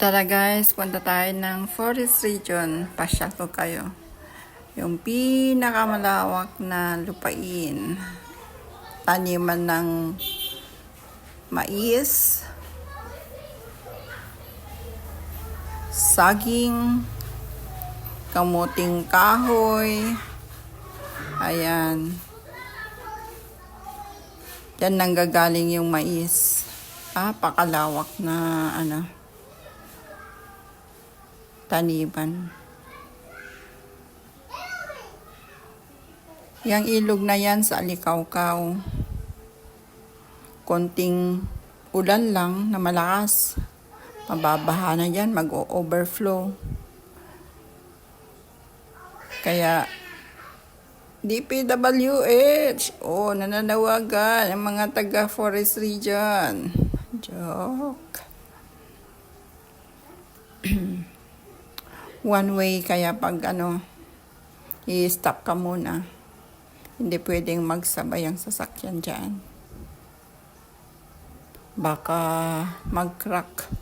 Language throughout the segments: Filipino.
Tara guys, punta tayo ng forest region. Pasyal ko kayo. Yung pinakamalawak na lupain. Taniman ng mais, saging, kamuting kahoy, ayan. Yan nanggagaling yung mais. Ah, pakalawak na ano, taniman. Yang ilog na yan sa Alikawkaw. Konting ulan lang na malakas. Mababaha na yan, mag-overflow. Kaya, DPWH, oh, nananawagan ang mga taga Forest Region. Joke. One way, kaya pag ano, i-stop ka muna. Hindi pwedeng magsabay ang sasakyan dyan. Baka mag-crack.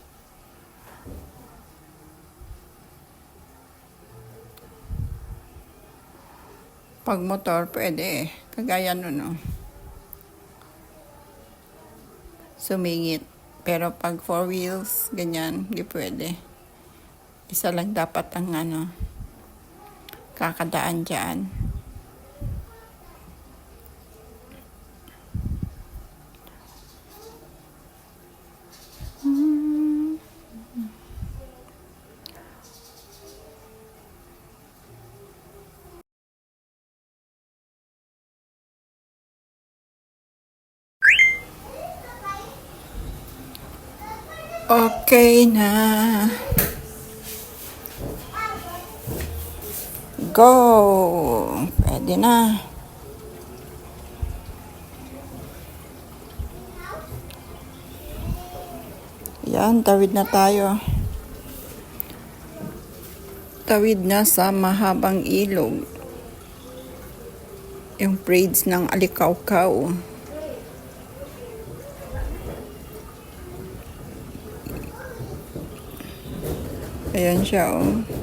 Pag motor, pwede. Kagaya nun, no. Sumingit. Pero pag four wheels, ganyan, hindi pwede. Isa lang dapat ang ano, kakadaan dyan. Okay na. Go! Pwede na. Yan, tawid na tayo. Tawid na sa mahabang ilog. Yung braids ng alikawkaw. Ayan siya, oh.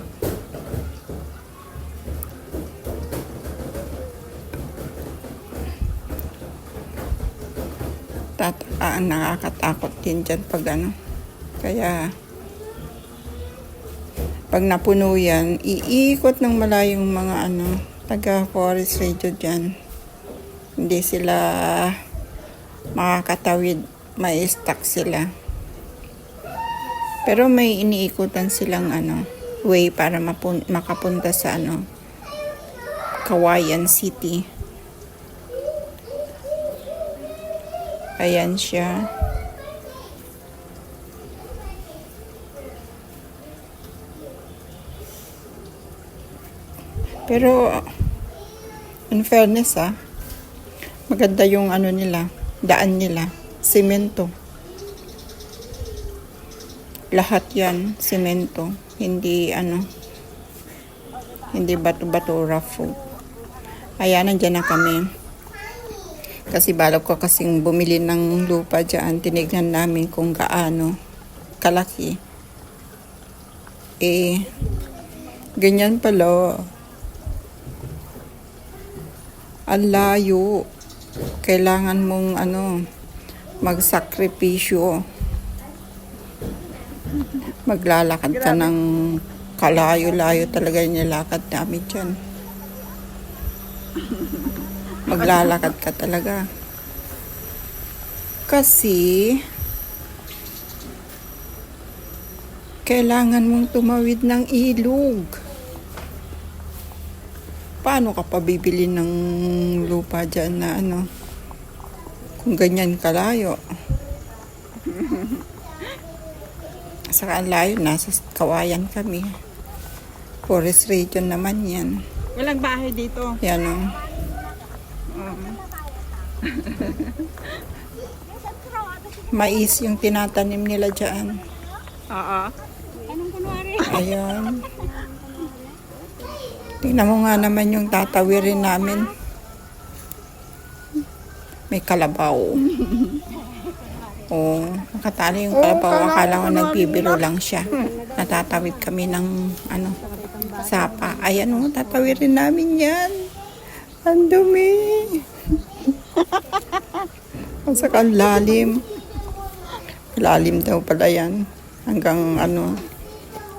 Nakakatakot din dyan pag ano. Kaya, pag napuno yan, iikot ng malayong mga ano, taga forest radio dyan. Hindi sila makakatawid, may stuck sila. Pero may iniikutan silang ano, way para mapun- makapunta sa ano, Kawayan City. Ayan siya. Pero, in fairness ah, maganda yung ano nila, daan nila, semento. Lahat yan, semento. Hindi ano, hindi bato-bato rough road. Ayan, nandyan na kami. Kasi balak ko kasing bumili ng lupa dyan. Tinignan namin kung gaano kalaki. Eh, ganyan pala. Ang layo. Kailangan mong ano, magsakripisyo. Maglalakad ka ng kalayo-layo talaga yung nilakad namin dyan. Maglalakad ka talaga. Kasi, kailangan mong tumawid ng ilog. Paano ka pa bibili ng lupa dyan na ano? Kung ganyan kalayo. Saka ang layo, nasa kawayan kami. Forest region naman yan. Walang bahay dito. Yan o. Mais yung tinatanim nila dyan. Oo. Anong kunwari? Ayan. Tingnan mo nga naman yung tatawirin namin. May kalabaw. Oo, nakatali yung kalabaw. kala Akala ko nagbibiro lang siya. Natatawid kami ng ano, sapa. Ayan o, tatawirin namin yan. Ang dumi. Ang saka lalim. Lalim daw pala yan. Hanggang ano,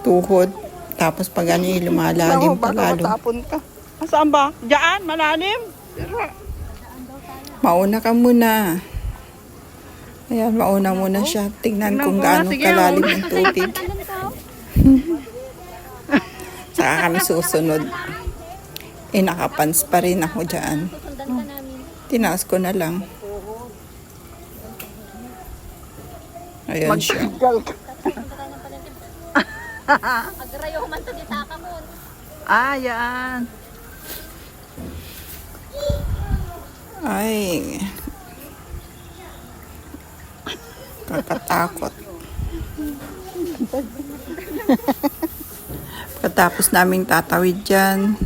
tuhod. Tapos pag ano lumalalim pa lalo. ka. Saan ba? Diyan, malalim. Mauna ka muna. Ayan, mauna muna siya. Tignan kung gaano kalalim ang tubig. Saka kami susunod. Eh, nakapans pa rin ako dyan. Tinaas ko na lang. Ayan siya. Magtigal ka. Agrayo man to ditaka mo. Ah, yan. Ay. Kakatakot. Pagkatapos naming tatawid dyan,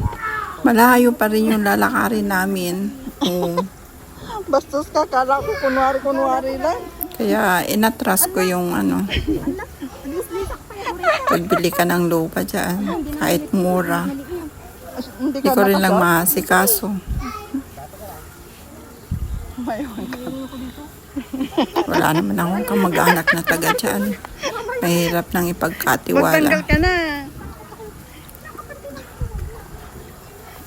malayo pa rin yung lalakarin namin. Oo. Bastos ka, kala ko kunwari-kunwari lang. Kaya inatras ko yung ano, pagbili ka ng lupa dyan, kahit mura. Hindi Hindi ko rin lang maasikaso. Wala naman akong kamag-anak na taga dyan. Mahirap nang Magtanggal ipagkatiwala. ka na.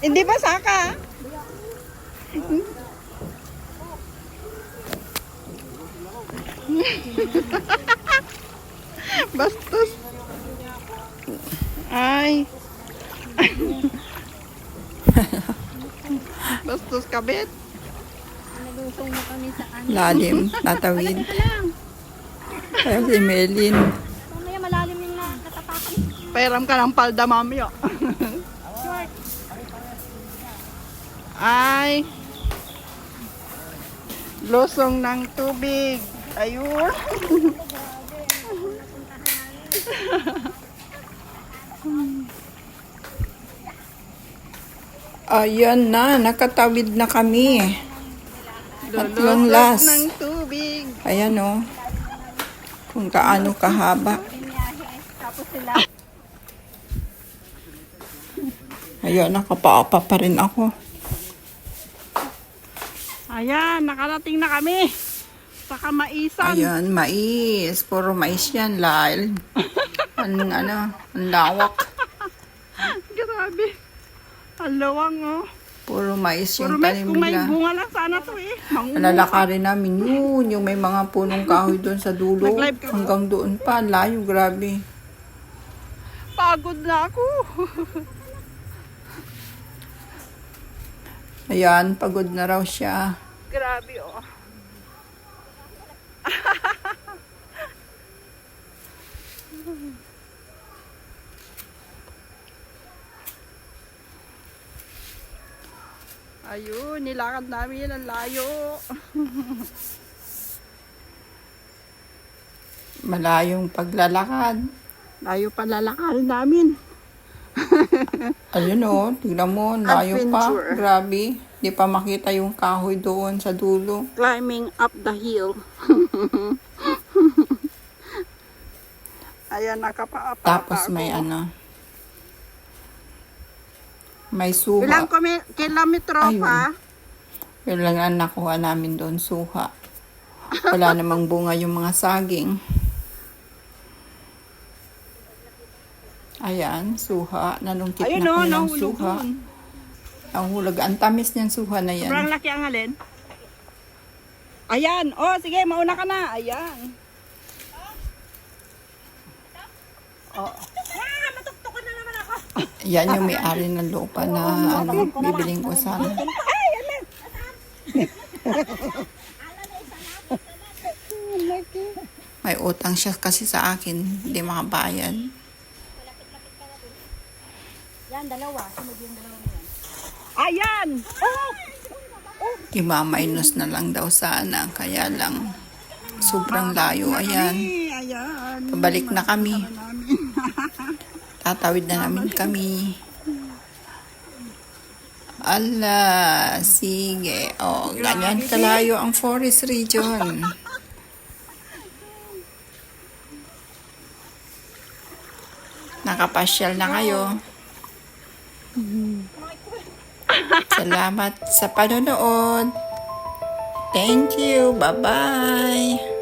Hindi ba saka? Bastos. Ay. Bastos kabit. Nalusong na kami sa ano. Lalim, natawid. Kaya si Melin, Mamaya malalim yung na, natapakan. Pairam ka ng palda, mami. Oh. Ay. Losong ng tubig. Ayun. ayan na, nakatawid na kami. Tatlong Lulusog las. ng tubig. Ayan o. Kung kaano kahaba. Ayan, nakapaapa pa rin ako. Ayan, nakarating na kami. Sa kamaisan. Ayan, mais. Puro mais yan, lal. Ang ano, ang lawak. Grabe. Ang lawang oh. Puro mais Puro yung may, tanim kung may nila. bunga lang sana to eh. Mangunguha. Namin yun, yung may mga punong kahoy doon sa dulo. Nag-live ka ba? Hanggang doon pa, layo, grabe. Pagod na ako. Ayan, pagod na raw siya. Grabe oh. Ayun, nilakad namin ang layo. Malayong paglalakad. Layo pa lalakarin namin. Ayun o, tignan mo, layo pa. Adventure. Grabe. Di pa makita yung kahoy doon sa dulo. Climbing up the hill. Ayan, nakapaapa Tapos may ano, may suha. Ilang kilometro Ayun. pa? Yun lang ang nakuha namin doon, suha. Wala namang bunga yung mga saging. Ayan, suha. Nanungkit Ayun na o, ko ng nahulog suha. dun. Ang hulag. Ang tamis niyan suha na yan. Sobrang laki ang alin. Ayan. Oh, sige, mauna ka na. Ayan. Oh. Yan yung may-ari ng lupa na ano, bibiling ko sana. May utang siya kasi sa akin. Hindi makabayad. Yan, dalawa. Sunod yung dalawa na. Ayan! Oh! oh! Imamainos na lang daw sana. Kaya lang, sobrang layo. Ayan. Pabalik na kami. Tatawid na namin kami. Ala, sige. Oh, ganyan kalayo ang forest region. Nakapasyal na kayo. Mm-hmm. Salamat sa panonood. Thank you. Bye-bye.